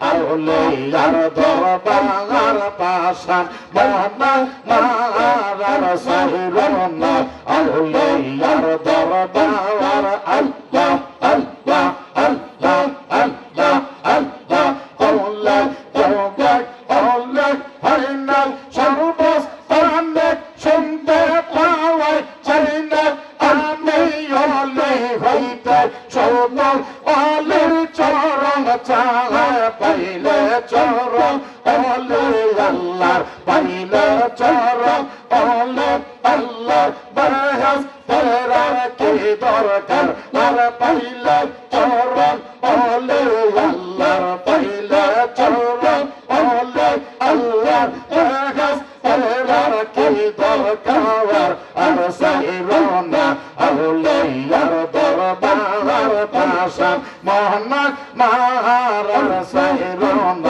আউলিয়ার দরবার পাশান বাবা মারার সাহিবর না আউলিয়ার দরবার আল্লাহ আল্লাহ আল্লাহ আল্লাহ আল্লাহ আল্লাহ আল্লাহ আল্লাহ হরিনাল চরম অলে আল্লাহ পাইলে চরম অলে আল্লাহ বরহস তেরার কি দরকার? আর পাইলে চরম অলে আল্লাহ পাইলে চরম অলে আল্লাহ বরহস তেরার কি দরকার? আর সাইরনা আউলে আর দরবার পাশা মহানা মাহার সাইরনা